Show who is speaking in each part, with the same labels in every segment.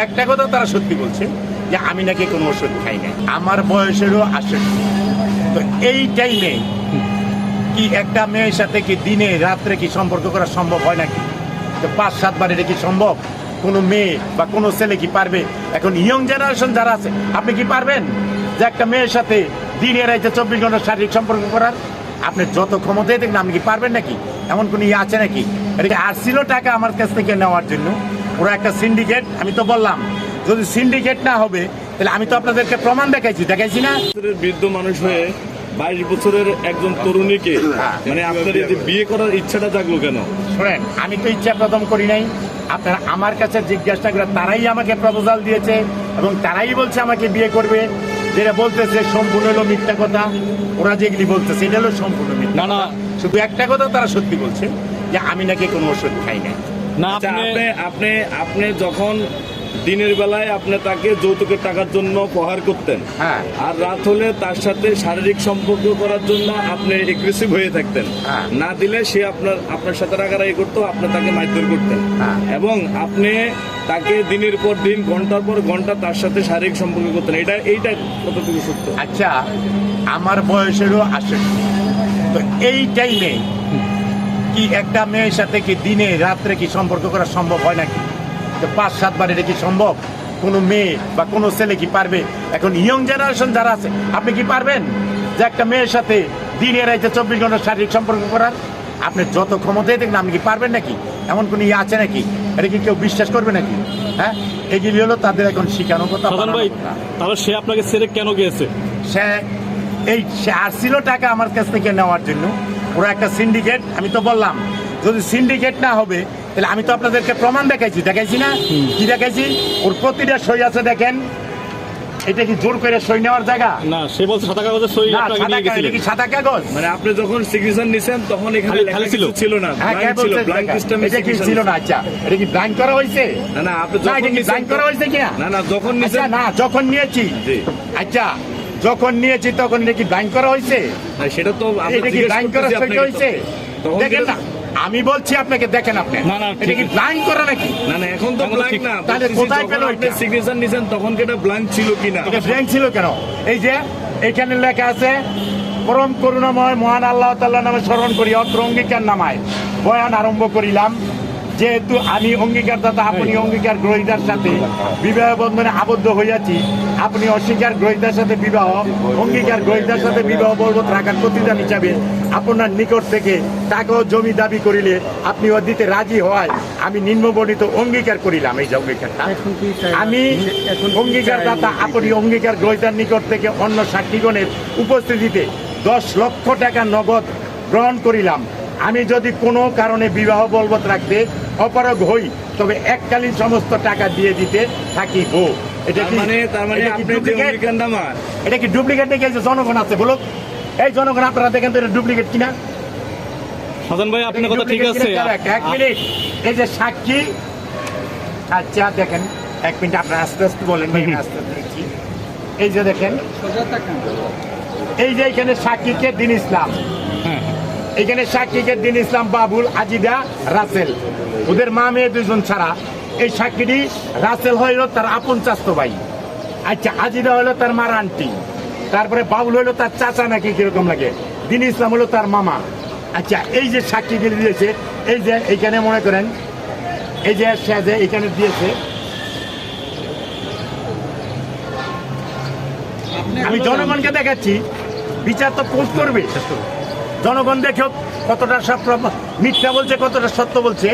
Speaker 1: একটা কথা তারা সত্যি বলছে যে আমি নাকি কোনো ওষুধ খাই না আমার বয়সেরও আষট্টি তো এই টাইমে কি একটা মেয়ের সাথে কি দিনে, রাত্রে কি সম্পর্ক করা সম্ভব হয় নাকি? তো পাঁচ সাতবার এটা কি সম্ভব? কোনো মেয়ে বা কোনো ছেলে কি পারবে? এখন ইয়ং জেনারেশন যারা আছে, আপনি কি পারবেন যে একটা মেয়ের সাথে দিনে রাইতে চব্বিশ ঘণ্টা শারীরিক সম্পর্ক করার? আপনি যত ক্ষমতাই দেখবেন আপনি কি পারবেন নাকি? এমন কোনো ইয়ে আছে নাকি? এটা কি আসছিল টাকা আমার কাছ থেকে নেওয়ার জন্য। ওরা একটা সিন্ডিকেট আমি তো বললাম যদি সিন্ডিকেট না হবে তাহলে আমি তো আপনাদেরকে প্রমাণ দেখাইছি দেখাইছি না?
Speaker 2: বৃদ্ধ মানুষ হয়ে বাইশ বছরের একজন তরুণীকে। মানে আপনার এই যে বিয়ে করার ইচ্ছাটা জাগলো কেন?
Speaker 1: শোনেন আমি তো ইচ্ছা প্রথম করি নাই। আপনারা আমার কাছে জিজ্ঞাসা করে তারাই আমাকে প্রপোজাল দিয়েছে এবং তারাই বলছে আমাকে বিয়ে করবে। যেটা বলতেছে সম্পূর্ণ হলো মিথ্যা কথা। ওরা যেগুলি বলতেছে এটা হলো সম্পূর্ণ মিথ্যা
Speaker 3: না না।
Speaker 1: শুধু একটা কথা তারা সত্যি বলছে। যে আমি নাকি কোনো ওষুধ খাই না
Speaker 3: না
Speaker 2: আচ্ছা,
Speaker 3: আপনি
Speaker 2: আপনি আপনি আপনি যখন দিনের বেলায় আপনি তাকে যৌতুকের টাকার জন্য প্রহার করতেন
Speaker 1: হ্যাঁ।
Speaker 2: আর রাত হলে তার সাথে শারীরিক সম্পর্ক করার জন্য আপনি এগ্রেসিভ হয়ে থাকতেন
Speaker 1: হ্যাঁ।
Speaker 2: না দিলে সে আপনার আপনার সাথে রাগারাগি করতো আপনি তাকে মারধর করতেন।
Speaker 1: হ্যাঁ।
Speaker 2: এবং আপনি তাকে দিনের পর দিন ঘণ্টার পর ঘণ্টা তার সাথে শারীরিক সম্পর্ক করতেন। এটা এইটা কতটুকু সত্য?
Speaker 1: আচ্ছা আমার বয়সেরও আসে তো এই টাইমে কি একটা মেয়ের সাথে কি দিনে রাত্রে কি সম্পর্ক করা সম্ভব হয় নাকি? পাঁচ সাতবার এটা কি সম্ভব? কোনো মেয়ে বা কোনো ছেলে কি পারবে? এখন ইয়ং জেনারেশন যারা আছে আপনি কি পারবেন যে একটা মেয়ের সাথে দিনে রাইতে চব্বিশ ঘণ্টা শারীরিক সম্পর্ক করার? আপনি যত ক্ষমতাই দেখেন আপনি কি পারবেন নাকি? এমন কোনো ইয়ে আছে নাকি? এটা কি কেউ বিশ্বাস করবে নাকি? হ্যাঁ? এগুলি হলো তাদের এখন শিখানো কথা
Speaker 3: সাধন ভাই
Speaker 1: কথা।
Speaker 3: তাহলে সে আপনাকে ছেড়ে কেন গিয়েছে?
Speaker 1: সে এই সে আসছিল টাকা আমার কাছ থেকে নেওয়ার জন্য। ওরা একটা সিন্ডিকেট আমি তো বললাম। যদি সিন্ডিকেট না হবে তাহলে আমি তো আপনাদেরকে প্রমাণ দেখাইছি। দেখাইছি না? কি দেখাইছি? ওর প্রতিটা সই আছে দেখেন। এটা কি জোর করে সই নেওয়ার জায়গা?
Speaker 3: না সে বলছে সাদা কাগজে সই আপনাকে নিয়ে গেছিলেন।
Speaker 1: কি সাদা কাগজ?
Speaker 2: মানে আপনি যখন সিগনেচার নিছেন তখন এখানে লেখা
Speaker 3: ছিল।
Speaker 2: ছিল না।
Speaker 1: হ্যাঁ কে
Speaker 2: ছিল ব্ল্যাঙ্ক? সিস্টেমে
Speaker 1: এটা কি ছিল না? আচ্ছা এটা কি ব্ল্যাঙ্ক করা হয়েছে?
Speaker 2: না না আপনি যখন
Speaker 1: কি ব্ল্যাঙ্ক করা হয়েছে কিনা?
Speaker 2: না না যখন
Speaker 1: আচ্ছা
Speaker 2: নিছেন
Speaker 1: না যখন নিয়েছি।
Speaker 2: জি।
Speaker 1: আচ্ছা যখন নিয়েছি তখন এটা কি করা হয়েছে?
Speaker 2: সেটা তো
Speaker 1: এটা কি করা হয়েছে? দেখেন না আমি বলছি আপনাকে দেখেন আপনি।
Speaker 3: না, না,
Speaker 1: এটা কি ব্লাইন্ড করা নাকি?
Speaker 2: না না এখন তো ব্ল্যাঙ্ক না।
Speaker 1: তাহলে কোথায় পেল
Speaker 2: আপনি
Speaker 1: এটা?
Speaker 2: সিগনেচার নিছেন তখন কি এটা ব্ল্যাঙ্ক ছিল কিনা?
Speaker 1: এটা ব্ল্যাঙ্ক ছিল কেন? এই যে এখানে লেখা আছে পরম করুণাময় মহান আল্লাহ তাল্লাহ নামে স্মরণ করি অত্র অঙ্গীকার নামায়। বয়ান আরম্ভ করিলাম। যেহেতু আমি অঙ্গীকারদাতা আপনি অঙ্গীকার গ্রহীতার সাথে বিবাহ বন্ধনে আবদ্ধ হইয়াছি আপনি অস্বীকার গ্রহীতার সাথে বিবাহ অঙ্গীকার গ্রহীতার সাথে বিবাহ বলবৎ রাখার প্রতিদান হিসাবে আপনার নিকট থেকে টাকা ও জমি দাবি করিলে আপনি ও দিতে রাজি হওয়ায় আমি নিম্নবর্ণিত অঙ্গীকার করিলাম। এই যে অঙ্গীকারটা। আমি অঙ্গীকার দাতা আপনি অঙ্গীকার গ্রহীতার নিকট থেকে অন্য সাক্ষীগণের উপস্থিতিতে দশ লক্ষ টাকা নগদ গ্রহণ করিলাম। আমি যদি কোনো কারণে বিবাহ বলবৎ রাখতে অপারগ হই তবে এককালীন সমস্ত টাকা দিয়ে দিতে থাকিব। এটা কি
Speaker 2: মানে তার মানে
Speaker 1: এটা কি
Speaker 2: আপনি যে নামা।
Speaker 1: এটা কি ডুপ্লিকেট দেখে যে জনগণ আছে? বলুক এই জনগণ আপনারা দেখেন তো এটা ডুপ্লিকেট কিনা?
Speaker 3: ভাই আপনার কথা ঠিক আছে।
Speaker 1: এক- মিনিট। এই যে সাক্ষী। আচ্ছা দেখেন। এক মিনিট আপনারা আস্তে আস্তে বলেন আস্তে আস্তে দেখছি। এই যে দেখেন। এই যে এখানে সাক্ষীকে দিন ইসলাম। এখানে সাক্ষীকে দিন ইসলাম বাবুল, আজিদা, রাসেল। ওদের মা মেয়ে দুজন ছাড়া। এই সাক্ষীটি রাসেল হইল তার আপন চাস্তো ভাই। আচ্ছা আজিদা হইল তার মার আন্টি। তারপরে বাবুল হইল তার চাচা নাকি কীরকম লাগে? দিন ইসলাম হলো তার মামা। আচ্ছা এই যে সাক্ষী দিয়ে দিয়েছে, এই যে এইখানে মনে করেন, এই যে সে যে এখানে দিয়েছে। আমি জনগণকে দেখাচ্ছি। বিচার তো পোস্ট করবে জনগণ দেখো কতটা সব মিথ্যা বলছে, কতটা সত্য বলছে।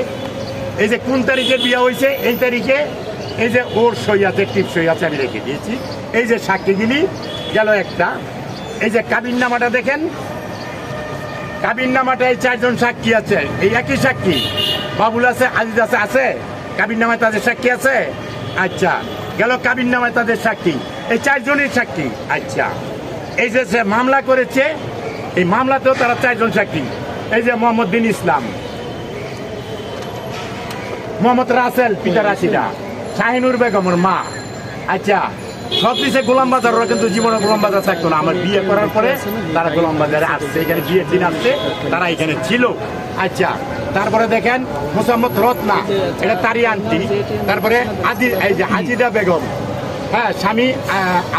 Speaker 1: এই যে কোন তারিখে বিয়ে হয়েছে, এই তারিখে, এই যে ওর সই আছে টিপ সই আছে আমি রেখে দিয়েছি। এই যে সাক্ষীগুলি গেল একটা। এই যে কাবিন নামাটা দেখেন কাবিন নামাটা এই চারজন সাক্ষী আছে। এই একই সাক্ষী। বাবুল আছে, আজিজ আছে আছে। কাবিন নামায় তাদের সাক্ষী আছে। আচ্ছা গেল কাবিন নামায় তাদের সাক্ষী। এই চারজনের সাক্ষী। আচ্ছা এই যে সে মামলা করেছে এই মামলাতেও তারা চারজন সাক্ষী। এই যে মোহাম্মদ বিন ইসলাম, মোহাম্মদ রাসেল, পিতা রাশিদা, শাহিনুর বেগমের মা। আচ্ছা সব দিছে গোলাম বাজার কিন্তু জীবনে গোলাম বাজার থাকতো না। আমার বিয়ে করার পরে তারা গোলাম বাজারে আসছে, এখানে বিয়ের দিন আসছে, তারা এখানে ছিল। আচ্ছা তারপরে দেখেন মোসাম্মদ রত্না, এটা তারি আন্টি। তারপরে আজি এই যে আজিদা বেগম হ্যাঁ স্বামী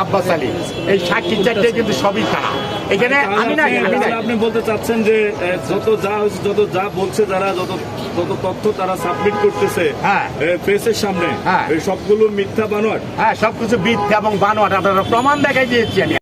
Speaker 1: আব্বাস আলী। এই সাক্ষী চারটে কিন্তু সবই তারা। এখানে আমি নাই আমি নাই।
Speaker 2: আপনি বলতে চাচ্ছেন যে যত যা হয়েছে, যত যা বলছে যারা যত যত তথ্য তারা সাবমিট করতেছে
Speaker 1: হ্যাঁ।
Speaker 2: প্রেসের সামনে
Speaker 1: হ্যাঁ।
Speaker 2: সবগুলো মিথ্যা বানোয়ার
Speaker 1: হ্যাঁ সবকিছু মিথ্যা এবং বানোয়ার আপনারা প্রমাণ দেখাই দিয়েছি আমি।